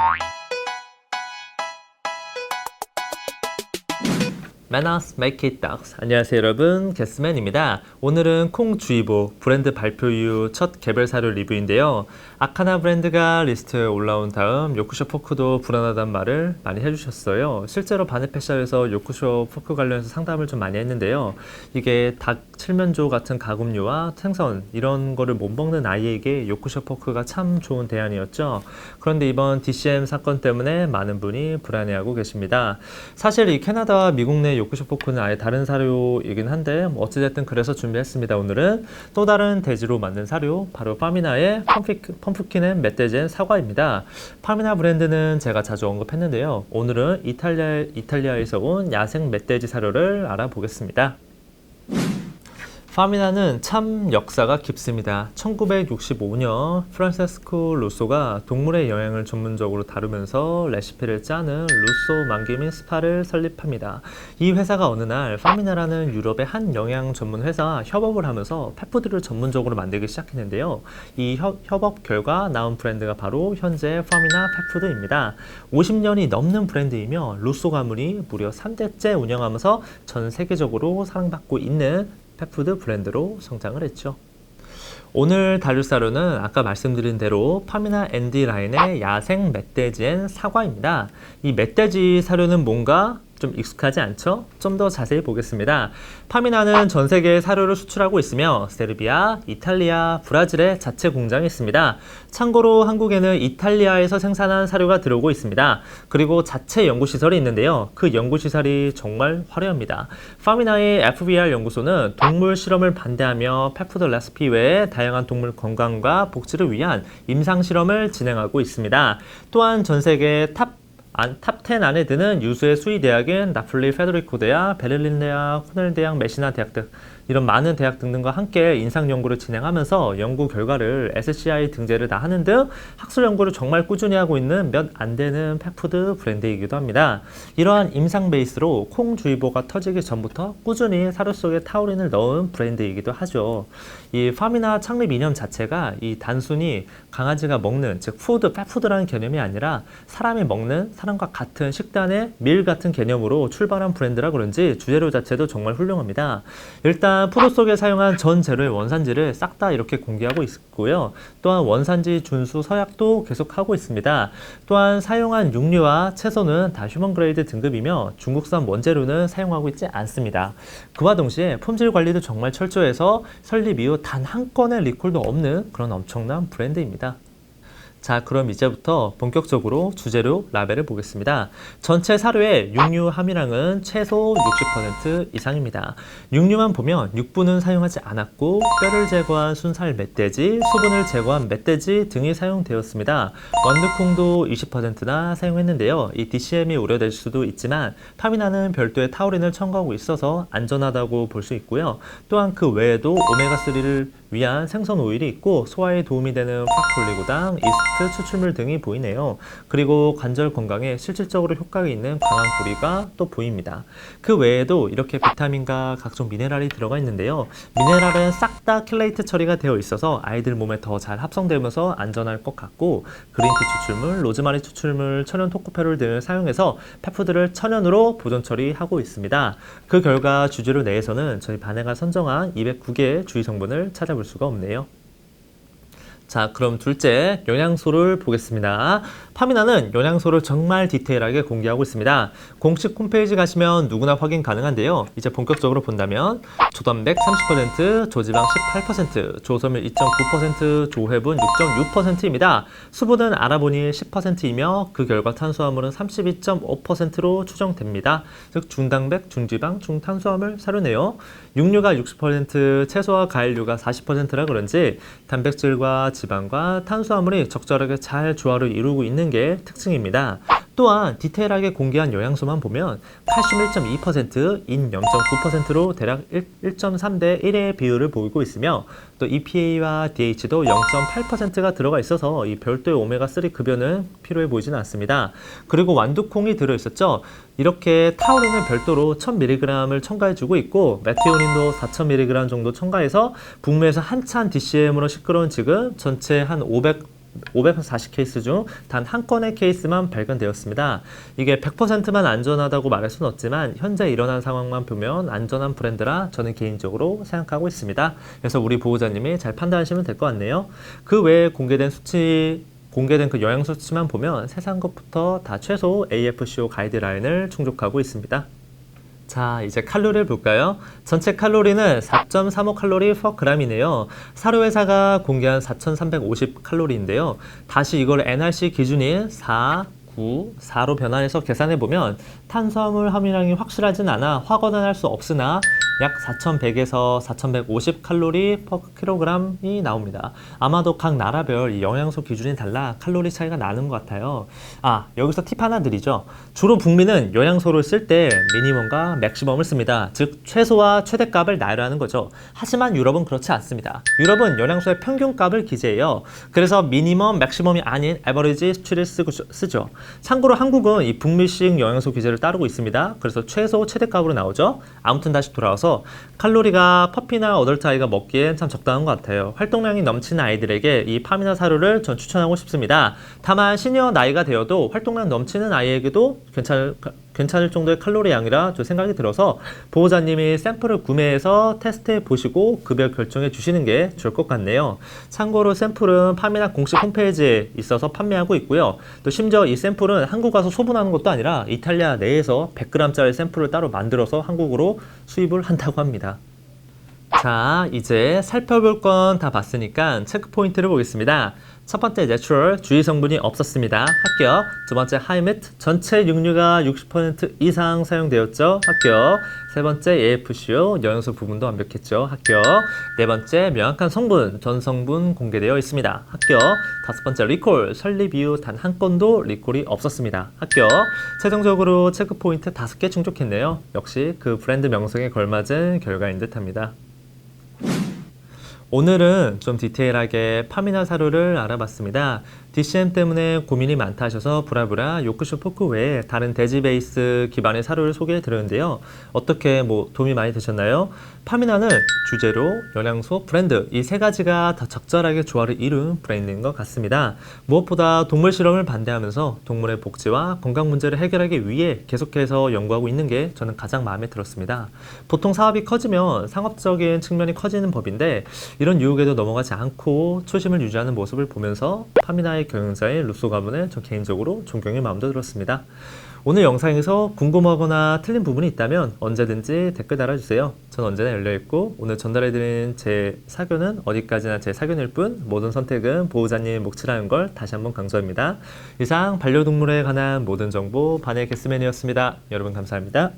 Bye. Manners Make It Dogs. 안녕하세요 여러분 게스맨입니다. 오늘은 콩주의보 브랜드 발표 이후 첫 개별 사료 리뷰인데요. 아카나 브랜드가 리스트에 올라온 다음 요쿠쇼 포크도 불안하다는 말을 많이 해주셨어요. 실제로 바네페샵에서 요쿠쇼 포크 관련해서 상담을 좀 많이 했는데요. 이게 닭 칠면조 같은 가금류와 생선 이런 거를 못 먹는 아이에게 요쿠쇼 포크가 참 좋은 대안이었죠. 그런데 이번 DCM 사건 때문에 많은 분이 불안해하고 계십니다. 사실 이 캐나다와 미국 내 요크쇼 포크는 아예 다른 사료이긴 한데 뭐 어찌됐든 그래서 준비했습니다. 오늘은 또 다른 돼지로 만든 사료 바로 파미나의 펌피, 펌프 킨 앤 멧돼지엔 사과입니다. 파미나 브랜드는 제가 자주 언급했는데요. 오늘은 이탈리아, 이탈리아에서 온 야생 멧돼지 사료를 알아보겠습니다. 파미나는 참 역사가 깊습니다. 1965년 프란세스코 루소가 동물의 영양을 전문적으로 다루면서 레시피를 짜는 루소 만기민 스파를 설립합니다. 이 회사가 어느 날 파미나라는 유럽의 한 영양 전문 회사 협업을 하면서 펫푸드를 전문적으로 만들기 시작했는데요. 이 협, 협업 결과 나온 브랜드가 바로 현재 파미나 펫푸드입니다. 50년이 넘는 브랜드이며 루소 가문이 무려 3대째 운영하면서 전 세계적으로 사랑받고 있는 펫푸드 브랜드로 성장을 했죠. 오늘 다룰 사료는 아까 말씀드린 대로 파미나 앤디 라인의 야생 멧돼지엔 사과입니다. 이 멧돼지 사료는 뭔가 좀 익숙하지 않죠? 좀 더 자세히 보겠습니다. 파미나는 전 세계에 사료를 수출하고 있으며 세르비아, 이탈리아, 브라질에 자체 공장이 있습니다. 참고로 한국에는 이탈리아에서 생산한 사료가 들어오고 있습니다. 그리고 자체 연구시설이 있는데요. 그 연구시설이 정말 화려합니다. 파미나의 FBR 연구소는 동물 실험을 반대하며 펫푸드 레시피 외에 다양한 동물 건강과 복지를 위한 임상 실험을 진행하고 있습니다. 또한 전 세계 탑 탑10 안에 드는 유수의 수의 대학인 나폴리 페드리코 대학, 베를린 대학, 코넬 대학, 메시나 대학 등 이런 많은 대학 등등과 함께 인상 연구를 진행하면서 연구 결과를 SCI 등재를 다 하는 등 학술 연구를 정말 꾸준히 하고 있는 몇 안 되는 펫푸드 브랜드이기도 합니다. 이러한 임상 베이스로 콩주의보가 터지기 전부터 꾸준히 사료 속에 타우린을 넣은 브랜드이기도 하죠. 이 파미나 창립 이념 자체가 이 단순히 강아지가 먹는 즉 푸드, 펫푸드라는 개념이 아니라 사람이 먹는 사람과 같은 식단의 밀 같은 개념으로 출발한 브랜드라 그런지 주재료 자체도 정말 훌륭합니다. 일단 푸드 속에 사용한 전 재료의 원산지를 싹 다 이렇게 공개하고 있고요. 또한 원산지 준수 서약도 계속하고 있습니다. 또한 사용한 육류와 채소는 다 휴먼 그레이드 등급이며 중국산 원재료는 사용하고 있지 않습니다. 그와 동시에 품질 관리도 정말 철저해서 설립 이후 단 한 건의 리콜도 없는 그런 엄청난 브랜드입니다. 자, 그럼 이제부터 본격적으로 주재료 라벨을 보겠습니다. 전체 사료의 육류 함유량은 최소 60% 이상입니다. 육류만 보면 육분은 사용하지 않았고 뼈를 제거한 순살 멧돼지, 수분을 제거한 멧돼지 등이 사용되었습니다. 완두콩도 20%나 사용했는데요. 이 DCM이 우려될 수도 있지만 파미나는 별도의 타우린을 첨가하고 있어서 안전하다고 볼 수 있고요. 또한 그 외에도 오메가3를 위한 생선 오일이 있고 소화에 도움이 되는 파콜리고당, 이스트, 추출물 등이 보이네요. 그리고 관절 건강에 실질적으로 효과가 있는 광안 뿌리가 또 보입니다. 그 외에도 이렇게 비타민과 각종 미네랄이 들어가 있는데요. 미네랄은 싹 다 킬레이트 처리가 되어 있어서 아이들 몸에 더 잘 합성되면서 안전할 것 같고 그린티 추출물, 로즈마리 추출물, 천연 토코페롤 등을 사용해서 펫푸드를 천연으로 보존 처리하고 있습니다. 그 결과 주재료 내에서는 저희 반해가 선정한 209개의 주의 성분을 찾아볼 수가 없네요. 자, 그럼 둘째, 영양소를 보겠습니다. 파미나는 영양소를 정말 디테일하게 공개하고 있습니다. 공식 홈페이지 가시면 누구나 확인 가능한데요. 이제 본격적으로 본다면 조단백 30%, 조지방 18%, 조섬유 2.9%, 조회분 6.6%입니다. 수분은 아라보닐 10%이며 그 결과 탄수화물은 32.5%로 추정됩니다. 즉 중당백, 중지방, 중탄수화물 사료네요. 육류가 60%, 채소와 과일류가 40%라 그런지 단백질과 지방과 탄수화물이 적절하게 잘 조화를 이루고 있는 게 특징입니다. 또한 디테일하게 공개한 영양소만 보면 칼슘 1.2%, 인 0.9%로 대략 1.3대 1의 비율을 보이고 있으며 또 EPA와 DH도 0.8%가 들어가 있어서 이 별도의 오메가3 급여는 필요해 보이지는 않습니다. 그리고 완두콩이 들어있었죠. 이렇게 타우린을 별도로 1000mg을 첨가해주고 있고 메티오닌도 4000mg 정도 첨가해서 북미에서 한참 DCM으로 시끄러운 지금 전체 한 500 540 케이스 중 단 한 건의 케이스만 발견되었습니다. 이게 100%만 안전하다고 말할 수는 없지만 현재 일어난 상황만 보면 안전한 브랜드라 저는 개인적으로 생각하고 있습니다. 그래서 우리 보호자님이 잘 판단하시면 될 것 같네요. 그 외에 공개된 수치 공개된 그 영양 수치만 보면 세상 것부터 다 최소 AFCO 가이드라인을 충족하고 있습니다. 자, 이제 칼로리를 볼까요? 전체 칼로리는 4.35 칼로리 per g이네요. 사료회사가 공개한 4,350 칼로리인데요. 다시 이걸 NRC 기준인 4, 9, 4로 변환해서 계산해 보면 탄수화물 함유량이 확실하진 않아 확언은 할수 없으나 약 4,100에서 4,150 칼로리 per kg이 나옵니다. 아마도 각 나라별 이 영양소 기준이 달라 칼로리 차이가 나는 것 같아요. 아, 여기서 팁 하나 드리죠. 주로 북미는 영양소를 쓸 때 미니멈과 맥시멈을 씁니다. 즉 최소와 최대값을 나열하는 거죠. 하지만 유럽은 그렇지 않습니다. 유럽은 영양소의 평균값을 기재해요. 그래서 미니멈, 맥시멈이 아닌 에버리지 수치를 쓰죠. 참고로 한국은 이 북미식 영양소 기재를 따르고 있습니다. 그래서 최소, 최대값으로 나오죠. 아무튼 다시 돌아와서 칼로리가 퍼피나 어덜트 아이가 먹기엔 참 적당한 것 같아요. 활동량이 넘치는 아이들에게 이 팜이나 사료를 전 추천하고 싶습니다. 다만 시니어 나이가 되어도 활동량 넘치는 아이에게도 괜찮을 괜찮을 정도의 칼로리 양이라 저 생각이 들어서 보호자님이 샘플을 구매해서 테스트해 보시고 급여 결정해 주시는 게 좋을 것 같네요. 참고로 샘플은 팜이나 공식 홈페이지에 있어서 판매하고 있고요. 또 심지어 이 샘플은 한국 가서 소분하는 것도 아니라 이탈리아 내에서 100g짜리 샘플을 따로 만들어서 한국으로 수입을 한다고 합니다. 자, 이제 살펴볼 건 다 봤으니까 체크 포인트를 보겠습니다. 첫 번째 내추럴 주의 성분이 없었습니다. 합격. 두 번째 하이메트 전체 육류가 60% 이상 사용되었죠. 합격. 세 번째 AFCO 영양소 부분도 완벽했죠. 합격. 네 번째 명확한 성분 전 성분 공개되어 있습니다. 합격. 다섯 번째 리콜 설립 이후 단 한 건도 리콜이 없었습니다. 합격. 최종적으로 체크 포인트 다섯 개 충족했네요. 역시 그 브랜드 명성에 걸맞은 결과인 듯합니다. 오늘은 좀 디테일하게 파미나 사료를 알아봤습니다. DCM 때문에 고민이 많다 하셔서 브라브라 요크쇼 포크 외에 다른 돼지 베이스 기반의 사료를 소개해 드렸는데요. 어떻게 뭐 도움이 많이 되셨나요? 파미나는 주재료, 영양소, 브랜드 이 세 가지가 다 적절하게 조화를 이룬 브랜드인 것 같습니다. 무엇보다 동물 실험을 반대하면서 동물의 복지와 건강 문제를 해결하기 위해 계속해서 연구하고 있는 게 저는 가장 마음에 들었습니다. 보통 사업이 커지면 상업적인 측면이 커지는 법인데 이런 유혹에도 넘어가지 않고 초심을 유지하는 모습을 보면서 파미나의 경영자인 루소 가문을 저 개인적으로 존경의 마음도 들었습니다. 오늘 영상에서 궁금하거나 틀린 부분이 있다면 언제든지 댓글 달아주세요. 전 언제나 열려있고 오늘 전달해드린 제 사견은 어디까지나 제 사견일 뿐 모든 선택은 보호자님의 몫이라는 걸 다시 한번 강조합니다. 이상 반려동물에 관한 모든 정보 반의 개스맨이었습니다. 여러분 감사합니다.